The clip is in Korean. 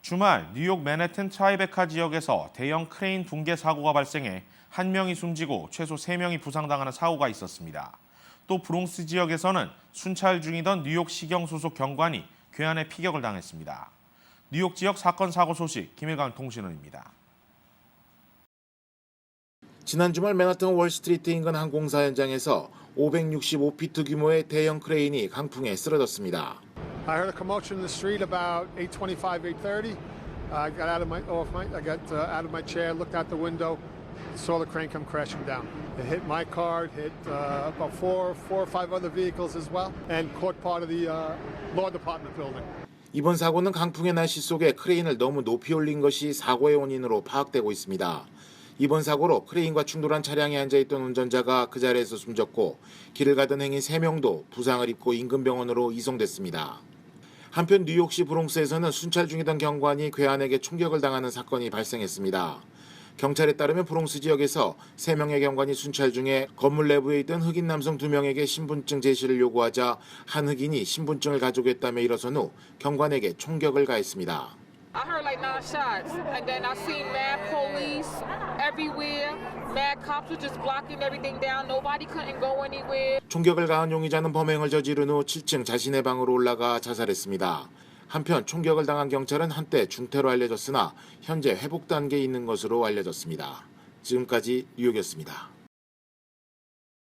주말 뉴욕 맨해튼 트라이베카 지역에서 대형 크레인 붕괴 사고가 발생해 한 명이 숨지고 최소 세명이 부상당하는 사고가 있었습니다. 또 브롱스 지역에서는 순찰 중이던 뉴욕 시경 소속 경관이 괴한에 피격을 당했습니다. 뉴욕 지역 사건 사고 소식 김일강 통신원입니다. 지난 주말 맨하튼 월스트리트 인근 항공사 현장에서 565피트 규모의 대형 크레인이 강풍에 쓰러졌습니다. I heard a commotion in the street about 8:25, 8:30. I got out of my off my I got uh, out of my chair, looked out the window, saw the crane come crashing down. It hit my car, it hit uh, about four, four or five other vehicles as well, and caught part of the uh, law department building. 이번 사고는 강풍의 날씨 속에 크레인을 너무 높이 올린 것이 사고의 원인으로 파악되고 있습니다. 이번 사고로 크레인과 충돌한 차량에 앉아있던 운전자가 그 자리에서 숨졌고 길을 가던 행인 3명도 부상을 입고 인근 병원으로 이송됐습니다. 한편 뉴욕시 브롱스에서는 순찰 중이던 경관이 괴한에게 총격을 당하는 사건이 발생했습니다. 경찰에 따르면 브롱스 지역에서 3명의 경관이 순찰 중에 건물 내부에 있던 흑인 남성 2명에게 신분증 제시를 요구하자 한 흑인이 신분증을 가져오겠다며 일어선 후 경관에게 총격을 가했습니다. I heard like nine shots, and then I seen mad police everywhere. Mad cops were just blocking everything down. Nobody couldn't go anywhere. 총격을 가한 용의자는 범행을 저지른 후 7층 자신의 방으로 올라가 자살했습니다. 한편 총격을 당한 경찰은 한때 중태로 알려졌으나 현재 회복 단계에 있는 것으로 알려졌습니다. 지금까지 뉴욕이었습니다.